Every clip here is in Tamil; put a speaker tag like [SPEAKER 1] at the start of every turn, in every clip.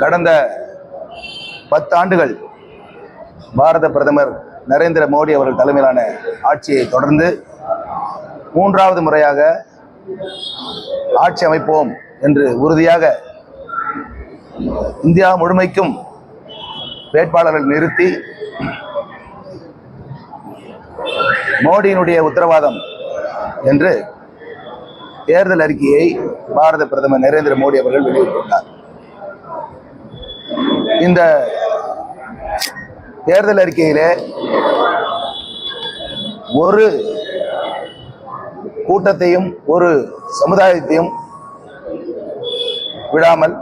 [SPEAKER 1] கடந்த பத்தாண்டுகள் பாரத பிரதமர் நரேந்திர மோடி அவர்கள் தலைமையிலான ஆட்சியை தொடர்ந்து மூன்றாவது முறையாக ஆட்சி அமைப்போம் என்று உறுதியாக இந்தியா முழுமைக்கும் வேட்பாளர்கள் நிறுத்தி மோடியினுடைய உத்தரவாதம் என்று தேர்தல் அறிக்கையை பாரத பிரதமர் நரேந்திர மோடி அவர்கள் வெளியிட்டுள்ளார் இந்த தேர்தல் அறிக்கையில ஒரு கூட்டத்தையும் ஒரு சமுதாயத்தையும் விடாமல்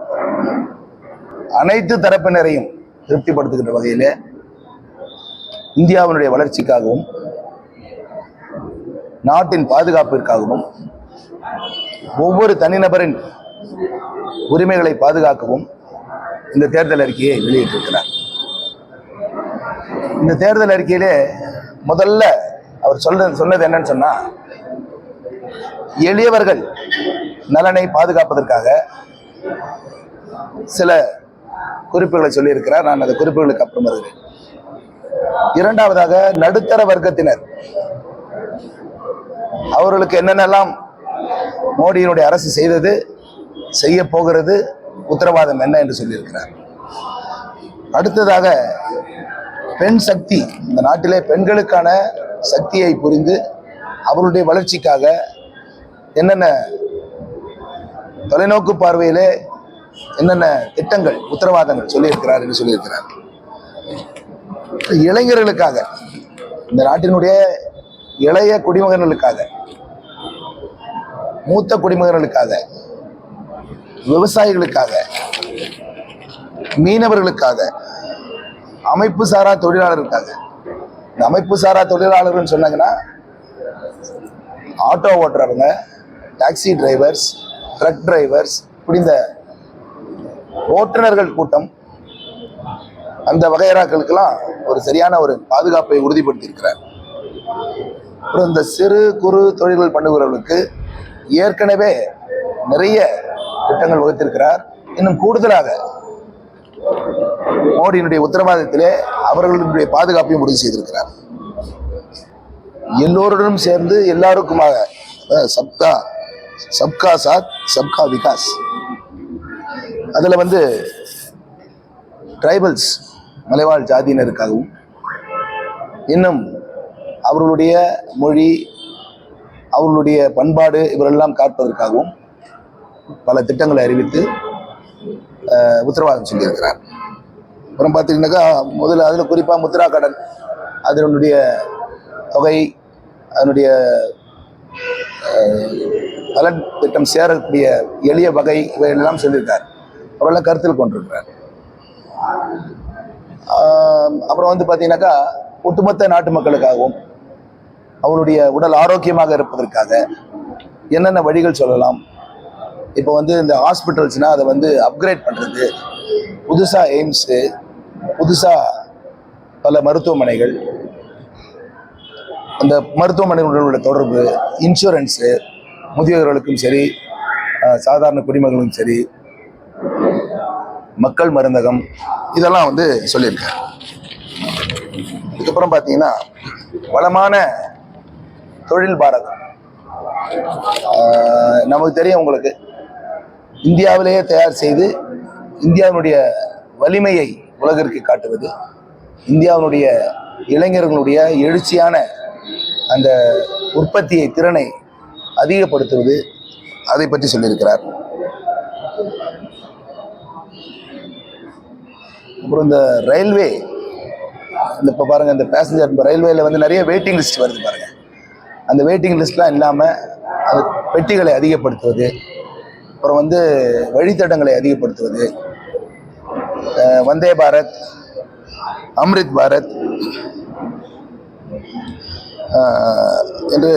[SPEAKER 1] அனைத்து தரப்பினரையும் திருப்திப்படுத்துகின்ற வகையில் இந்தியாவினுடைய வளர்ச்சிக்காகவும் நாட்டின் பாதுகாப்பிற்காகவும் ஒவ்வொரு தனிநபரின் உரிமைகளை பாதுகாக்கவும் இந்த தேர்தல் அறிக்கையை வெளியிட்டிருக்கிறார் இந்த தேர்தல் அறிக்கையிலே முதல்ல அவர் சொல்ல சொன்னது என்னன்னு சொன்னா எளியவர்கள் நலனை பாதுகாப்பதற்காக சில குறிப்புகளை சொல்லியிருக்கிறார் நான் அந்த குறிப்புகளுக்கு அப்புறம் வருகிறேன் இரண்டாவதாக நடுத்தர வர்க்கத்தினர் அவர்களுக்கு என்னென்னலாம் மோடியினுடைய அரசு செய்தது செய்ய போகிறது உத்தரவாதம் என்ன என்று சொல்லியிருக்கிறார் அடுத்ததாக பெண் சக்தி இந்த நாட்டிலே பெண்களுக்கான சக்தியை புரிந்து அவருடைய வளர்ச்சிக்காக என்னென்ன தொலைநோக்கு பார்வையிலே என்னென்ன திட்டங்கள் உத்தரவாதங்கள் சொல்லியிருக்கிறார் என்று சொல்லியிருக்கிறார் இளைஞர்களுக்காக இந்த நாட்டினுடைய இளைய குடிமகன்களுக்காக மூத்த குடிமகன்களுக்காக விவசாயிகளுக்காக மீனவர்களுக்காக அமைப்பு சாரா தொழிலாளர்களுக்காக இந்த அமைப்பு சாரா தொழிலாளர்கள்னு சொன்னாங்கன்னா ஆட்டோ ஓட்டுறவங்க டாக்ஸி டிரைவர்ஸ் ட்ரக் டிரைவர்ஸ் இப்படி இந்த ஓட்டுநர்கள் கூட்டம் அந்த வகையறாக்களுக்கெல்லாம் ஒரு சரியான ஒரு பாதுகாப்பை உறுதிப்படுத்தியிருக்கிறார் அப்புறம் இந்த சிறு குறு தொழில்கள் பண்ணுகிறவர்களுக்கு ஏற்கனவே நிறைய திட்டங்கள் வகுத்திருக்கிறார் இன்னும் கூடுதலாக மோடியினுடைய உத்தரவாதத்திலே அவர்களுடைய பாதுகாப்பையும் முடிவு செய்திருக்கிறார் எல்லோருடனும் சேர்ந்து எல்லாருக்குமாக சப்கா சப்கா சாத் சப்கா விகாஸ் அதில் வந்து ட்ரைபல்ஸ் மலைவாழ் ஜாதியினருக்காகவும் இன்னும் அவர்களுடைய மொழி அவர்களுடைய பண்பாடு இவரெல்லாம் காப்பதற்காகவும் பல திட்டங்களை அறிவித்து உத்தரவாதம் சொல்லியிருக்கிறார் அப்புறம் பார்த்தீங்கன்னாக்கா முதல்ல அதில் குறிப்பாக முத்ரா கடன் அதனுடைய தொகை அதனுடைய பலன் திட்டம் சேரக்கூடிய எளிய வகை இவையெல்லாம் சொல்லியிருக்கார் அவரெல்லாம் கருத்தில் கொண்டிருக்கிறார் அப்புறம் வந்து பார்த்தீங்கன்னாக்கா ஒட்டுமொத்த நாட்டு மக்களுக்காகவும் அவருடைய உடல் ஆரோக்கியமாக இருப்பதற்காக என்னென்ன வழிகள் சொல்லலாம் இப்போ வந்து இந்த ஹாஸ்பிட்டல்ஸ்னால் அதை வந்து அப்கிரேட் பண்ணுறது புதுசாக எய்ம்ஸு புதுசாக பல மருத்துவமனைகள் அந்த மருத்துவமனைகளுடைய தொடர்பு இன்சூரன்ஸு முதியோர்களுக்கும் சரி சாதாரண குடிமகளும் சரி மக்கள் மருந்தகம் இதெல்லாம் வந்து சொல்லியிருக்காங்க இதுக்கப்புறம் பார்த்தீங்கன்னா வளமான தொழில் பாரதம் நமக்கு தெரியும் உங்களுக்கு இந்தியாவிலேயே தயார் செய்து இந்தியாவினுடைய வலிமையை உலகிற்கு காட்டுவது இந்தியாவினுடைய இளைஞர்களுடைய எழுச்சியான அந்த உற்பத்தியை திறனை அதிகப்படுத்துவது அதை பற்றி சொல்லியிருக்கிறார் அப்புறம் இந்த ரயில்வே இந்த இப்போ பாருங்கள் இந்த பேசஞ்சர் ரயில்வேல வந்து நிறைய வெயிட்டிங் லிஸ்ட் வருது பாருங்கள் அந்த வெயிட்டிங் லிஸ்ட்லாம் இல்லாமல் அது பெட்டிகளை அதிகப்படுத்துவது அப்புறம் வந்து வழித்தடங்களை அதிகப்படுத்துவது வந்தே பாரத் அம்ரித் பாரத் என்று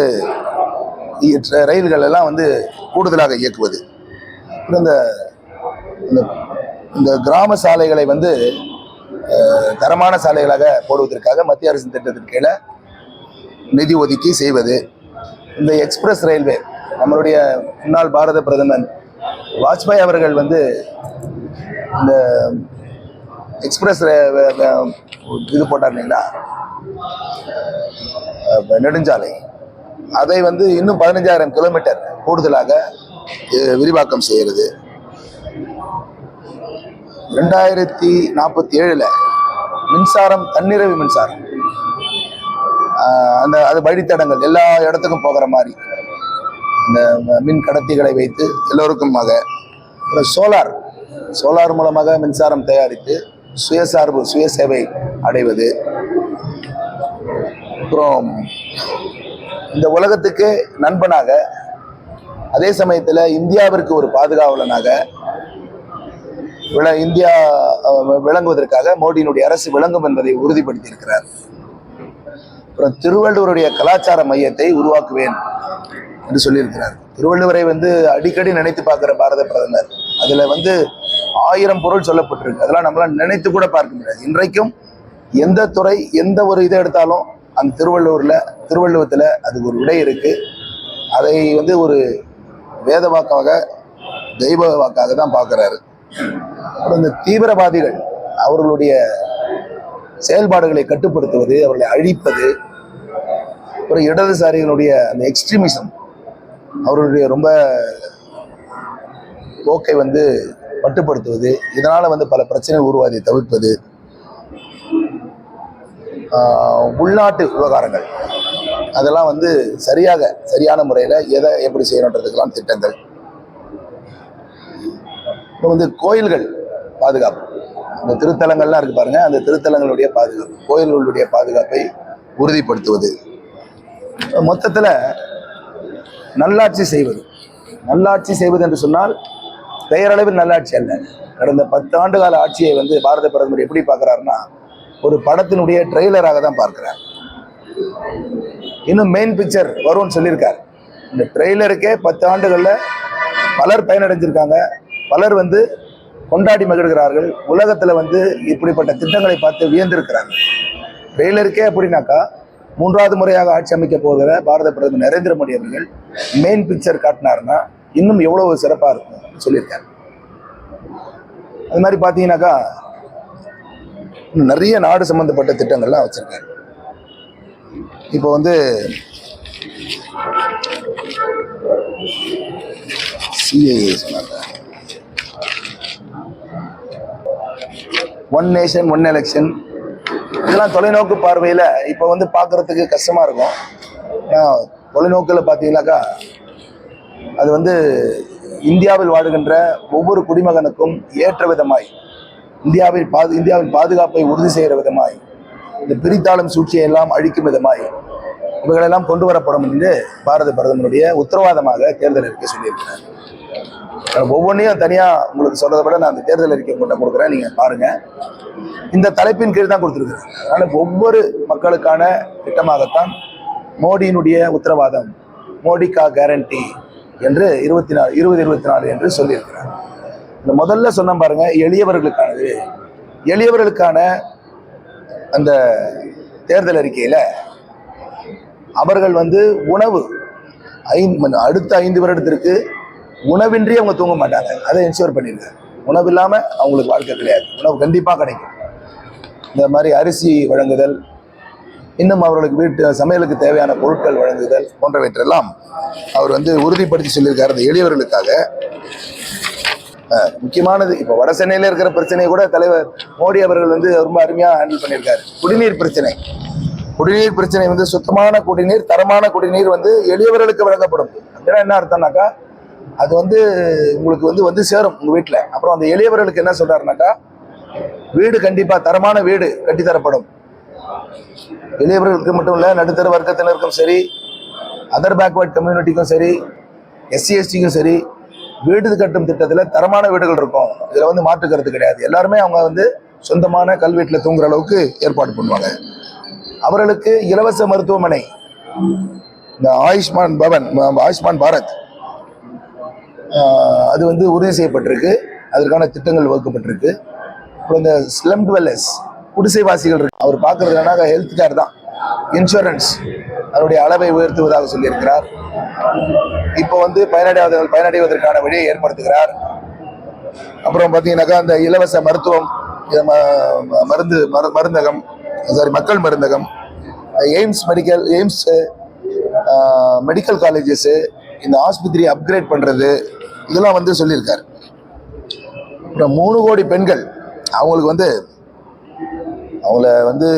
[SPEAKER 1] ரயில்கள் எல்லாம் வந்து கூடுதலாக இயக்குவது இந்த இந்த கிராம சாலைகளை வந்து தரமான சாலைகளாக போடுவதற்காக மத்திய அரசின் திட்டத்தின் கீழே நிதி ஒதுக்கி செய்வது இந்த எக்ஸ்பிரஸ் ரயில்வே நம்மளுடைய முன்னாள் பாரத பிரதமர் வாஜ்பாய் அவர்கள் வந்து இந்த எக்ஸ்பிரஸ் இது போட்டார் இல்லைங்களா நெடுஞ்சாலை அதை வந்து இன்னும் பதினஞ்சாயிரம் கிலோமீட்டர் கூடுதலாக விரிவாக்கம் செய்கிறது ரெண்டாயிரத்தி நாற்பத்தி ஏழில் மின்சாரம் தன்னிறைவு மின்சாரம் அந்த அது வழித்தடங்கள் எல்லா இடத்துக்கும் போகிற மாதிரி இந்த மின் கடத்திகளை வைத்து எல்லோருக்குமாக அப்புறம் சோலார் சோலார் மூலமாக மின்சாரம் தயாரித்து சுயசார்பு சுய சேவை அடைவது அப்புறம் இந்த உலகத்துக்கு நண்பனாக அதே சமயத்தில் இந்தியாவிற்கு ஒரு பாதுகாவலனாக விள இந்தியா விளங்குவதற்காக மோடியினுடைய அரசு விளங்கும் என்பதை உறுதிப்படுத்தியிருக்கிறார் அப்புறம் திருவள்ளுவருடைய கலாச்சார மையத்தை உருவாக்குவேன் என்று சொல்லியிருக்கிறார் திருவள்ளுவரை வந்து அடிக்கடி நினைத்து பார்க்குற பாரத பிரதமர் அதில் வந்து ஆயிரம் பொருள் சொல்லப்பட்டிருக்கு அதெல்லாம் நம்மளால் நினைத்து கூட பார்க்க முடியாது இன்றைக்கும் எந்த துறை எந்த ஒரு இதை எடுத்தாலும் அந்த திருவள்ளுவரில் திருவள்ளுவத்தில் அதுக்கு ஒரு விடை இருக்குது அதை வந்து ஒரு வேத வாக்காக தெய்வ வாக்காக தான் பார்க்குறாரு அப்புறம் இந்த தீவிரவாதிகள் அவர்களுடைய செயல்பாடுகளை கட்டுப்படுத்துவது அவர்களை அழிப்பது ஒரு இடதுசாரிகளுடைய அந்த எக்ஸ்ட்ரீமிசம் அவர்களுடைய ரொம்ப போக்கை வந்து கட்டுப்படுத்துவது இதனால் வந்து பல பிரச்சனை உருவாதி தவிர்ப்பது உள்நாட்டு விவகாரங்கள் அதெல்லாம் வந்து சரியாக சரியான முறையில் எதை எப்படி செய்யணுன்றதுக்கெல்லாம் திட்டங்கள் இப்போ வந்து கோயில்கள் பாதுகாப்பு இந்த திருத்தலங்கள்லாம் இருக்கு பாருங்க அந்த திருத்தலங்களுடைய பாதுகாப்பு கோயில்களுடைய பாதுகாப்பை உறுதிப்படுத்துவது மொத்தத்தில் நல்லாட்சி செய்வது நல்லாட்சி செய்வது என்று சொன்னால் பெயரளவில் நல்லாட்சி அல்ல கடந்த பத்து ஆண்டு கால ஆட்சியை வந்து பாரத பிரதமர் எப்படி பார்க்குறாருன்னா ஒரு படத்தினுடைய ட்ரெய்லராக தான் பார்க்குறார் இன்னும் மெயின் பிக்சர் வரும்னு சொல்லியிருக்கார் இந்த ட்ரெய்லருக்கே பத்து ஆண்டுகளில் பலர் பயனடைஞ்சிருக்காங்க பலர் வந்து கொண்டாடி மகிழ்கிறார்கள் உலகத்தில் வந்து இப்படிப்பட்ட திட்டங்களை பார்த்து வியந்திருக்கிறார்கள் வெயிலருக்கே அப்படின்னாக்கா மூன்றாவது முறையாக ஆட்சி அமைக்க போகிற பாரத பிரதமர் நரேந்திர மோடி அவர்கள் மெயின் பிக்சர் காட்டினார்னா இன்னும் எவ்வளவு சிறப்பாக இருக்கும் சொல்லியிருக்காரு அது மாதிரி பார்த்தீங்கன்னாக்கா நிறைய நாடு சம்மந்தப்பட்ட திட்டங்கள்லாம் வச்சுருக்காரு இப்போ வந்து சிஏஏ சொன்னாங்க ஒன் நேஷன் ஒன் எலெக்ஷன் இதெல்லாம் தொலைநோக்கு பார்வையில் இப்போ வந்து பார்க்குறதுக்கு கஷ்டமாக இருக்கும் தொலைநோக்கில் பார்த்தீங்கன்னாக்கா அது வந்து இந்தியாவில் வாழ்கின்ற ஒவ்வொரு குடிமகனுக்கும் ஏற்ற விதமாய் இந்தியாவில் பாது இந்தியாவின் பாதுகாப்பை உறுதி செய்கிற விதமாய் இந்த பிரித்தாளும் சூழ்ச்சியை எல்லாம் அழிக்கும் விதமாய் இவைகளெல்லாம் கொண்டு வரப்படும் என்று பாரத பிரதமருடைய உத்தரவாதமாக தேர்தல் இருக்க சொல்லியிருக்கிறார் ஒவ்வொன்றையும் தனியாக உங்களுக்கு சொல்கிறத விட நான் அந்த தேர்தல் அறிக்கை கொண்ட கொடுக்குறேன் நீங்கள் பாருங்கள் இந்த தலைப்பின் கீழ் தான் கொடுத்துருக்குறேன் அதனால் ஒவ்வொரு மக்களுக்கான திட்டமாகத்தான் மோடியினுடைய உத்தரவாதம் மோடிக்கா கேரண்டி என்று இருபத்தி நாலு இருபது இருபத்தி நாலு என்று சொல்லியிருக்கிறார் இந்த முதல்ல சொன்ன பாருங்க எளியவர்களுக்கானது எளியவர்களுக்கான அந்த தேர்தல் அறிக்கையில் அவர்கள் வந்து உணவு ஐந்து அடுத்த ஐந்து வருடத்திற்கு உணவின்றி அவங்க தூங்க மாட்டாங்க அதை என்ஷூர் பண்ணியிருக்காங்க உணவு இல்லாமல் அவங்களுக்கு வாழ்க்கை கிடையாது உணவு கண்டிப்பாக கிடைக்கும் இந்த மாதிரி அரிசி வழங்குதல் இன்னும் அவர்களுக்கு வீட்டு சமையலுக்கு தேவையான பொருட்கள் வழங்குதல் போன்றவற்றெல்லாம் அவர் வந்து உறுதிப்படுத்தி சொல்லியிருக்கார் அந்த எளியவர்களுக்காக முக்கியமானது இப்போ வட சென்னையில் இருக்கிற பிரச்சனையை கூட தலைவர் மோடி அவர்கள் வந்து ரொம்ப அருமையாக ஹேண்டில் பண்ணியிருக்காரு குடிநீர் பிரச்சனை குடிநீர் பிரச்சனை வந்து சுத்தமான குடிநீர் தரமான குடிநீர் வந்து எளியவர்களுக்கு வழங்கப்படும் அப்படின்னா என்ன அர்த்தம்னாக்கா அது வந்து உங்களுக்கு வந்து வந்து சேரும் உங்கள் வீட்டில் அப்புறம் அந்த எளியவர்களுக்கு என்ன சொல்கிறாருனாக்கா வீடு கண்டிப்பாக தரமான வீடு கட்டித்தரப்படும் எளியவர்களுக்கு மட்டும் இல்லை நடுத்தர வர்க்கத்தினருக்கும் சரி அதர் பேக்வர்ட் கம்யூனிட்டிக்கும் சரி எஸ்சி எஸ்டிக்கும் சரி வீடு கட்டும் திட்டத்தில் தரமான வீடுகள் இருக்கும் இதில் வந்து மாற்றுக்கிறது கிடையாது எல்லாருமே அவங்க வந்து சொந்தமான கல்வீட்டில் தூங்குற அளவுக்கு ஏற்பாடு பண்ணுவாங்க அவர்களுக்கு இலவச மருத்துவமனை இந்த ஆயுஷ்மான் பவன் ஆயுஷ்மான் பாரத் அது வந்து உறுதி செய்யப்பட்டிருக்கு அதற்கான திட்டங்கள் வகுக்கப்பட்டிருக்கு அப்புறம் இந்த ஸ்லம் டுவெல்லர்ஸ் குடிசைவாசிகள் இருக்கு அவர் பார்க்கறதுனாக்க ஹெல்த் கேர் தான் இன்சூரன்ஸ் அதனுடைய அளவை உயர்த்துவதாக சொல்லியிருக்கிறார் இப்போ வந்து பயனடைவதற்கு பயனடைவதற்கான வழியை ஏற்படுத்துகிறார் அப்புறம் பார்த்தீங்கன்னாக்கா அந்த இலவச மருத்துவம் மருந்து மருந்தகம் சாரி மக்கள் மருந்தகம் AIIMS medical AIIMS medical colleges இந்த ஆஸ்பத்திரியை அப்கிரேட் பண்ணுறது இதெல்லாம் வந்து சொல்லியிருக்காரு அப்புறம் மூணு கோடி பெண்கள் அவங்களுக்கு வந்து அவங்கள வந்து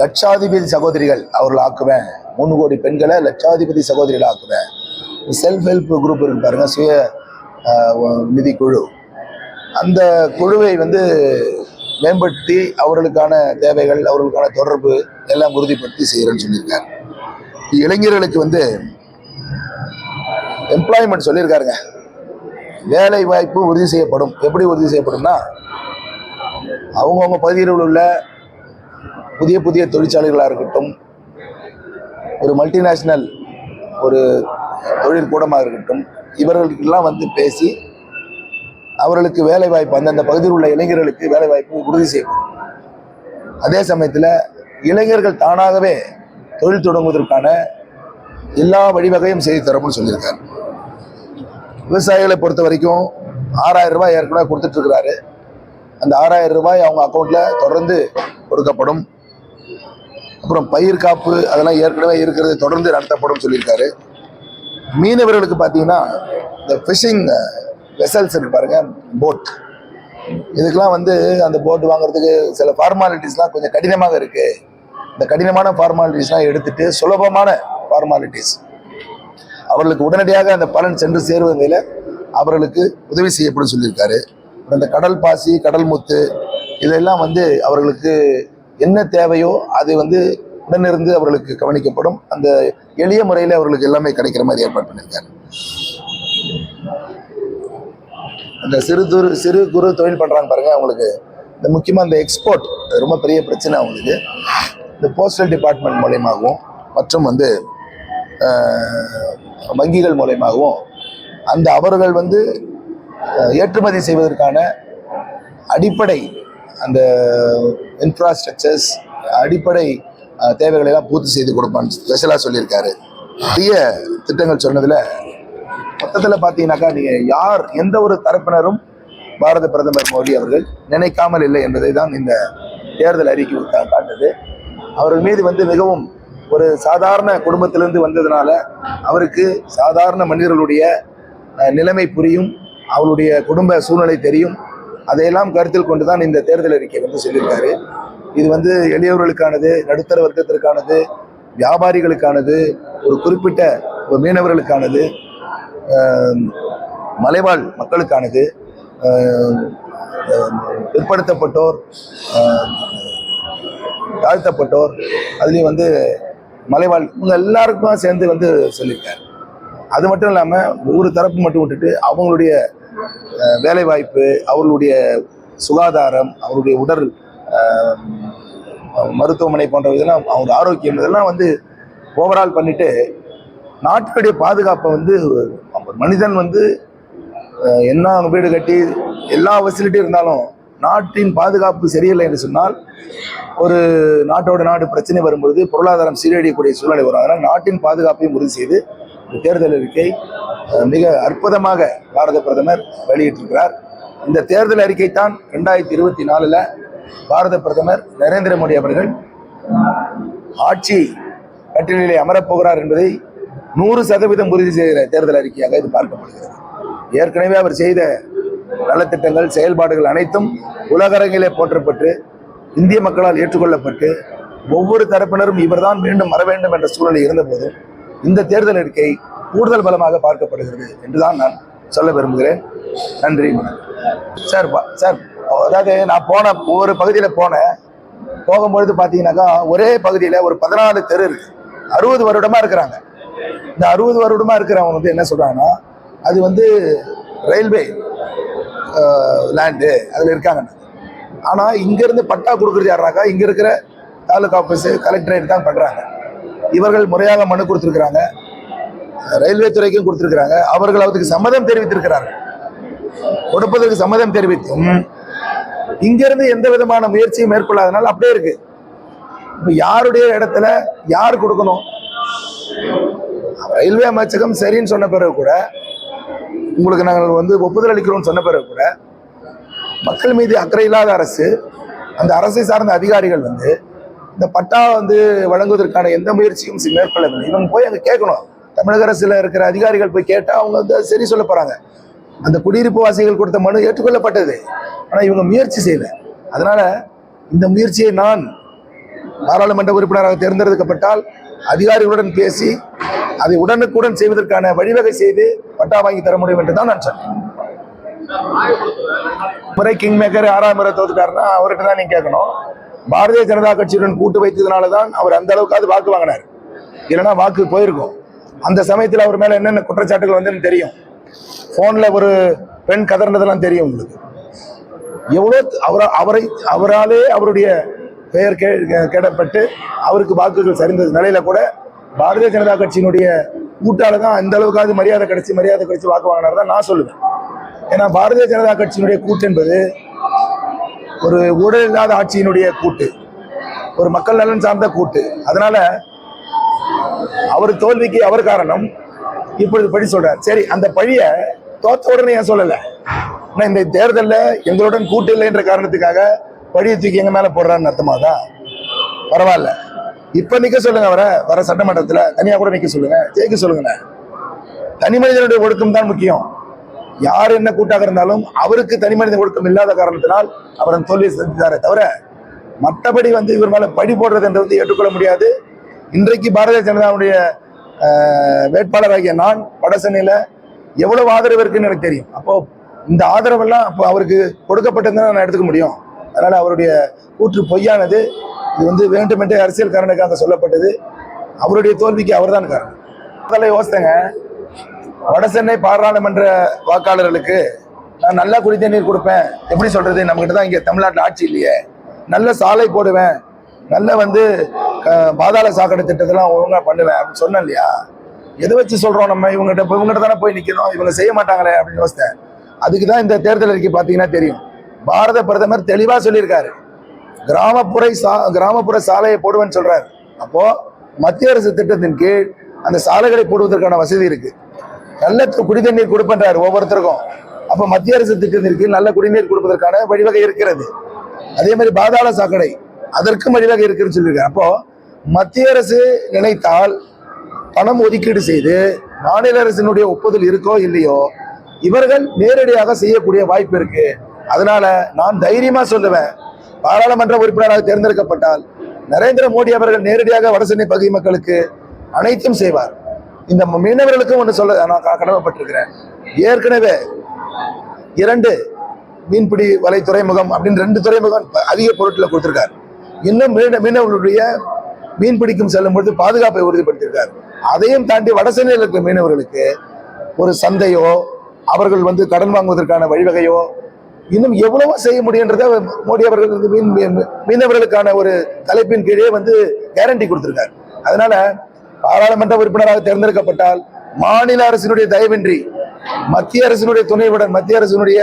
[SPEAKER 1] லட்சாதிபதி சகோதரிகள் அவர்கள் ஆக்குவேன் மூணு கோடி பெண்களை லட்சாதிபதி சகோதரிகள் ஆக்குவேன் செல்ஃப் ஹெல்ப் குரூப் இருக்கு பாருங்க சுய நிதி குழு அந்த குழுவை வந்து மேம்படுத்தி அவர்களுக்கான தேவைகள் அவர்களுக்கான தொடர்பு எல்லாம் உறுதிப்படுத்தி செய்கிறேன்னு சொல்லியிருக்காரு இளைஞர்களுக்கு வந்து எம்ப்ளாய்மெண்ட் சொல்லியிருக்காருங்க வேலை வாய்ப்பு உறுதி செய்யப்படும் எப்படி உறுதி செய்யப்படும்னா அவங்கவுங்க பகுதியில் உள்ள புதிய புதிய தொழிற்சாலைகளாக இருக்கட்டும் ஒரு மல்டிநேஷ்னல் ஒரு தொழிற்கூடமாக இருக்கட்டும் இவர்களுக்கெல்லாம் வந்து பேசி அவர்களுக்கு வேலை வாய்ப்பு அந்தந்த பகுதியில் உள்ள இளைஞர்களுக்கு வேலை வாய்ப்பு உறுதி செய்யப்படும் அதே சமயத்தில் இளைஞர்கள் தானாகவே தொழில் தொடங்குவதற்கான எல்லா வழிவகையும் செய்து தரணும்னு சொல்லியிருக்காரு விவசாயிகளை பொறுத்த வரைக்கும் ஆறாயிரம் ரூபாய் ஏற்கனவே கொடுத்துட்ருக்கிறாரு அந்த ஆறாயிரம் ரூபாய் அவங்க அக்கௌண்ட்டில் தொடர்ந்து கொடுக்கப்படும் அப்புறம் பயிர் காப்பு அதெல்லாம் ஏற்கனவே இருக்கிறது தொடர்ந்து நடத்தப்படும் சொல்லியிருக்காரு மீனவர்களுக்கு பார்த்தீங்கன்னா இந்த ஃபிஷிங் வெசல்ஸ் இருக்கு பாருங்க போட் இதுக்கெல்லாம் வந்து அந்த போட் வாங்குறதுக்கு சில ஃபார்மாலிட்டிஸ்லாம் கொஞ்சம் கடினமாக இருக்குது இந்த கடினமான ஃபார்மாலிட்டிஸ்லாம் எடுத்துட்டு சுலபமான ஃபார்மாலிட்டிஸ் அவர்களுக்கு உடனடியாக அந்த பலன் சென்று சேருவதில் அவர்களுக்கு உதவி செய்யப்படும் சொல்லியிருக்காரு அந்த கடல் பாசி கடல் முத்து இதெல்லாம் வந்து அவர்களுக்கு என்ன தேவையோ அது வந்து உடனிருந்து அவர்களுக்கு கவனிக்கப்படும் அந்த எளிய முறையில் அவர்களுக்கு எல்லாமே கிடைக்கிற மாதிரி ஏற்பாடு பண்ணியிருக்காரு அந்த சிறு துரு சிறு குறு தொழில் பண்ணுறாங்க பாருங்கள் அவங்களுக்கு இந்த முக்கியமாக அந்த எக்ஸ்போர்ட் ரொம்ப பெரிய பிரச்சனை அவங்களுக்கு இந்த போஸ்டல் டிபார்ட்மெண்ட் மூலயமாகவும் மற்றும் வந்து வங்கிகள் மூலயமாகவும் அந்த அவர்கள் வந்து ஏற்றுமதி செய்வதற்கான அடிப்படை அந்த இன்ஃப்ராஸ்ட்ரக்சர்ஸ் அடிப்படை தேவைகளை எல்லாம் பூர்த்தி செய்து கொடுப்பான்னு ஸ்பெஷலாக சொல்லியிருக்காரு நிறைய திட்டங்கள் சொன்னதில் மொத்தத்தில் பார்த்தீங்கன்னாக்கா நீங்கள் யார் எந்த ஒரு தரப்பினரும் பாரத பிரதமர் மோடி அவர்கள் நினைக்காமல் இல்லை என்பதை தான் இந்த தேர்தல் அறிக்கை காட்டுது அவர்கள் மீது வந்து மிகவும் ஒரு சாதாரண குடும்பத்திலிருந்து வந்ததுனால அவருக்கு சாதாரண மனிதர்களுடைய நிலைமை புரியும் அவருடைய குடும்ப சூழ்நிலை தெரியும் அதையெல்லாம் கருத்தில் கொண்டு தான் இந்த தேர்தல் அறிக்கை வந்து சொல்லியிருக்காரு இது வந்து எளியவர்களுக்கானது நடுத்தர வர்க்கத்திற்கானது வியாபாரிகளுக்கானது ஒரு குறிப்பிட்ட ஒரு மீனவர்களுக்கானது மலைவாழ் மக்களுக்கானது பிற்படுத்தப்பட்டோர் தாழ்த்தப்பட்டோர் அதுலேயும் வந்து மலைவாழ் இவங்க எல்லாருக்குமா சேர்ந்து வந்து சொல்லியிருக்காரு அது மட்டும் இல்லாமல் ஒரு தரப்பு மட்டும் விட்டுட்டு அவங்களுடைய வேலைவாய்ப்பு அவர்களுடைய சுகாதாரம் அவருடைய உடல் மருத்துவமனை போன்ற இதெல்லாம் அவங்க ஆரோக்கியம் இதெல்லாம் வந்து ஓவரால் பண்ணிட்டு நாட்டுடைய பாதுகாப்பை வந்து மனிதன் வந்து என்ன வீடு கட்டி எல்லா ஃபெசிலிட்டியும் இருந்தாலும் நாட்டின் பாதுகாப்பு சரியில்லை என்று சொன்னால் ஒரு நாட்டோட நாடு பிரச்சனை வரும்பொழுது பொருளாதாரம் சீரழியக்கூடிய சூழ்நிலை வரும் அதனால் நாட்டின் பாதுகாப்பையும் உறுதி செய்து இந்த தேர்தல் அறிக்கை மிக அற்புதமாக பாரத பிரதமர் வெளியிட்டிருக்கிறார் இந்த தேர்தல் அறிக்கை தான் ரெண்டாயிரத்தி இருபத்தி நாலில் பாரத பிரதமர் நரேந்திர மோடி அவர்கள் ஆட்சி கட்டிலே அமரப்போகிறார் என்பதை நூறு சதவீதம் உறுதி செய்கிற தேர்தல் அறிக்கையாக இது பார்க்கப்படுகிறது ஏற்கனவே அவர் செய்த நலத்திட்டங்கள் செயல்பாடுகள் அனைத்தும் உலகரங்கிலே போற்றப்பட்டு இந்திய மக்களால் ஏற்றுக்கொள்ளப்பட்டு ஒவ்வொரு தரப்பினரும் இவர்தான் மீண்டும் வர வேண்டும் என்ற சூழலில் இருந்தபோதும் இந்த தேர்தல் அறிக்கை கூடுதல் பலமாக பார்க்கப்படுகிறது என்றுதான் நான் சொல்ல விரும்புகிறேன் நன்றி சார் சார் அதாவது நான் போன ஒவ்வொரு பகுதியில் போனேன் போகும்பொழுது பார்த்தீங்கன்னாக்கா ஒரே பகுதியில் ஒரு பதினாலு தெரு இருக்கு அறுபது வருடமாக இருக்கிறாங்க இந்த அறுபது வருடமாக இருக்கிறவங்க வந்து என்ன சொல்கிறாங்கன்னா அது வந்து ரயில்வே லேண்டு அதில் இருக்காங்க ஆனால் இங்கேருந்து பட்டா கொடுக்குறது யாராக்கா இங்கே இருக்கிற தாலுகா ஆஃபீஸு கலெக்டரேட் தான் பண்ணுறாங்க இவர்கள் முறையாக மனு கொடுத்துருக்குறாங்க ரயில்வே துறைக்கும் கொடுத்துருக்குறாங்க அவர்கள் அவருக்கு சம்மதம் தெரிவித்திருக்கிறார்கள் கொடுப்பதற்கு சம்மதம் தெரிவித்தும் இங்கேருந்து எந்த விதமான முயற்சியும் மேற்கொள்ளாதனால அப்படியே இருக்கு இப்போ யாருடைய இடத்துல யார் கொடுக்கணும் ரயில்வே அமைச்சகம் சரின்னு சொன்ன பிறகு கூட உங்களுக்கு நாங்கள் வந்து ஒப்புதல் அளிக்கிறோம்னு சொன்ன பிறகு கூட மக்கள் மீது அக்கறை இல்லாத அரசு அந்த அரசை சார்ந்த அதிகாரிகள் வந்து இந்த பட்டா வந்து வழங்குவதற்கான எந்த முயற்சியும் மேற்கொள்ளவில்லை இவங்க போய் அங்கே கேட்கணும் தமிழக அரசில் இருக்கிற அதிகாரிகள் போய் கேட்டால் அவங்க வந்து சரி சொல்ல போகிறாங்க அந்த குடியிருப்பு வாசிகள் கொடுத்த மனு ஏற்றுக்கொள்ளப்பட்டது ஆனால் இவங்க முயற்சி செய்யலை அதனால் இந்த முயற்சியை நான் பாராளுமன்ற உறுப்பினராக தேர்ந்தெடுக்கப்பட்டால் அதிகாரிகளுடன் பேசி அதை உடனுக்குடன் செய்வதற்கான வழிவகை செய்து பட்டா வாங்கி தர முடியும் என்று தான் நான் சொன்னேன் முறை கிங் மேக்கர் ஆறாம் முறை தோத்துட்டாருன்னா அவர்கிட்ட தான் நீங்க கேட்கணும் பாரதிய ஜனதா கட்சியுடன் கூட்டு வைத்ததுனால தான் அவர் அந்த அளவுக்காவது வாக்கு வாங்கினார் இல்லைன்னா வாக்கு போயிருக்கும் அந்த சமயத்தில் அவர் மேலே என்னென்ன குற்றச்சாட்டுகள் வந்துன்னு தெரியும் ஃபோனில் ஒரு பெண் கதர்ந்ததெல்லாம் தெரியும் உங்களுக்கு எவ்வளோ அவர அவரை அவராலே அவருடைய பெயர் கே கேடப்பட்டு அவருக்கு வாக்குகள் சரிந்த நிலையில கூட பாரதிய ஜனதா கட்சியினுடைய கூட்டாளர் தான் அந்த அளவுக்காவது மரியாதை கிடைச்சி மரியாதை கிடைச்சி வாக்கு வாங்கினார் தான் நான் சொல்லுவேன் ஏன்னா பாரதிய ஜனதா கட்சியினுடைய கூட்டு என்பது ஒரு ஊழல் இல்லாத ஆட்சியினுடைய கூட்டு ஒரு மக்கள் நலன் சார்ந்த கூட்டு அதனால அவர் தோல்விக்கு அவர் காரணம் இப்பொழுது பழி சொல்றார் சரி அந்த பழிய தோத்த உடனே ஏன் சொல்லல இந்த தேர்தலில் எங்களுடன் கூட்டு இல்லைன்ற காரணத்துக்காக பழியை தூக்கி எங்க மேல போடுறான்னு அர்த்தமாதான் பரவாயில்ல இப்ப நிக்க சொல்லுங்க அவரை வர சட்டமன்றத்துல தனியா கூட நிக்க சொல்லுங்க ஜெயிக்க சொல்லுங்க தனி மனிதனுடைய ஒழுக்கம் தான் முக்கியம் யார் என்ன கூட்டாக இருந்தாலும் அவருக்கு தனி மனித ஒழுக்கம் இல்லாத காரணத்தினால் அவர் தோல்வியை சந்தித்தாரே தவிர மற்றபடி வந்து இவர் மேல படி போடுறது என்று வந்து ஏற்றுக்கொள்ள முடியாது இன்றைக்கு பாரதிய ஜனதாவுடைய வேட்பாளராகிய நான் வடசென்னையில் எவ்வளவு ஆதரவு இருக்குன்னு எனக்கு தெரியும் அப்போ இந்த ஆதரவெல்லாம் அப்போ அவருக்கு கொடுக்கப்பட்டதுன்னு நான் எடுத்துக்க முடியும் அதனால் அவருடைய கூற்று பொய்யானது இது வந்து வேண்டுமென்றே அரசியல் காரணக்காக சொல்லப்பட்டது அவருடைய தோல்விக்கு தான் காரணம் முதல்ல யோசித்தங்க வடசென்னை பாராளுமன்ற வாக்காளர்களுக்கு நான் நல்லா குடி கொடுப்பேன் எப்படி சொல்றது நம்மகிட்ட தான் இங்கே தமிழ்நாட்டில் ஆட்சி இல்லையே நல்ல சாலை போடுவேன் நல்ல வந்து பாதாள சாக்கடை திட்டத்தெல்லாம் ஒழுங்காக பண்ணுவேன் அப்படின்னு சொன்னேன் இல்லையா எதை வச்சு சொல்கிறோம் நம்ம இவங்ககிட்ட இவங்ககிட்ட தானே போய் நிற்கிறோம் இவங்க செய்ய மாட்டாங்களே அப்படின்னு யோசித்தேன் அதுக்கு தான் இந்த தேர்தல் அறிக்கை பார்த்தீங்கன்னா தெரியும் பாரத பிரதமர் தெளிவாக சொல்லியிருக்காரு கிராமப்புற சா கிராமப்புற சாலையை போடுவேன்னு சொல்கிறார் அப்போது மத்திய அரசு திட்டத்தின் கீழ் அந்த சாலைகளை போடுவதற்கான வசதி இருக்குது நல்ல குடிதண்ணீர் கொடுப்பன்றார் ஒவ்வொருத்தருக்கும் அப்போ மத்திய அரசு திட்டத்தின் கீழ் நல்ல குடிநீர் கொடுப்பதற்கான வழிவகை இருக்கிறது அதே மாதிரி பாதாள சாக்கடை அதற்கும் வழிவகை இருக்குதுன்னு சொல்லியிருக்காரு அப்போது மத்திய அரசு நினைத்தால் பணம் ஒதுக்கீடு செய்து மாநில அரசினுடைய ஒப்புதல் இருக்கோ இல்லையோ இவர்கள் நேரடியாக செய்யக்கூடிய வாய்ப்பு இருக்கு அதனால நான் தைரியமா சொல்லுவேன் பாராளுமன்ற உறுப்பினராக தேர்ந்தெடுக்கப்பட்டால் நரேந்திர மோடி அவர்கள் நேரடியாக வடசென்னை பகுதி மக்களுக்கு அனைத்தும் செய்வார் இந்த மீனவர்களுக்கும் ஒன்று சொல்ல நான் கடமைப்பட்டிருக்கிறேன் ஏற்கனவே இரண்டு மீன்பிடி வலை துறைமுகம் அப்படின்னு ரெண்டு துறைமுகம் அதிக பொருட்களை கொடுத்துருக்கார் இன்னும் மீன மீனவர்களுடைய மீன் பிடிக்கும் செல்லும் பொழுது பாதுகாப்பை உறுதிப்படுத்தியிருக்கார் அதையும் தாண்டி வடசென்னையில் இருக்கிற மீனவர்களுக்கு ஒரு சந்தையோ அவர்கள் வந்து கடன் வாங்குவதற்கான வழிவகையோ இன்னும் எவ்வளவோ செய்ய முடியுன்றத மோடி அவர்களுக்கு மீன் மீனவர்களுக்கான ஒரு தலைப்பின் கீழே வந்து கேரண்டி கொடுத்திருக்காரு அதனால பாராளுமன்ற உறுப்பினராக தேர்ந்தெடுக்கப்பட்டால் மாநில அரசினுடைய தயவின்றி மத்திய அரசினுடைய துணைவுடன் மத்திய அரசினுடைய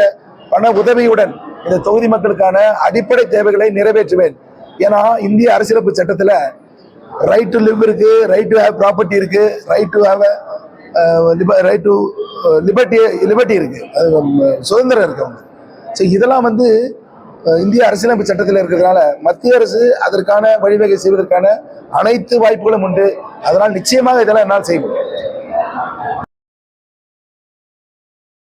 [SPEAKER 1] பண உதவியுடன் இந்த தொகுதி மக்களுக்கான அடிப்படை தேவைகளை நிறைவேற்றுவேன் ஏன்னா இந்திய அரசியலமைப்பு சட்டத்துல ரைட் டு லிவ் இருக்கு ரைட் டு ஹேவ் ப்ராப்பர்ட்டி இருக்கு right to have right to liberty liberty இருக்கு சுதந்திரம் இருக்கு அவங்க ஸோ இதெல்லாம் வந்து இந்திய அரசியலமைப்பு சட்டத்தில் இருக்கிறதுனால மத்திய அரசு அதற்கான வழிவகை செய்வதற்கான அனைத்து வாய்ப்புகளும் உண்டு அதனால் நிச்சயமாக இதெல்லாம் என்னால் செய்யப்படும்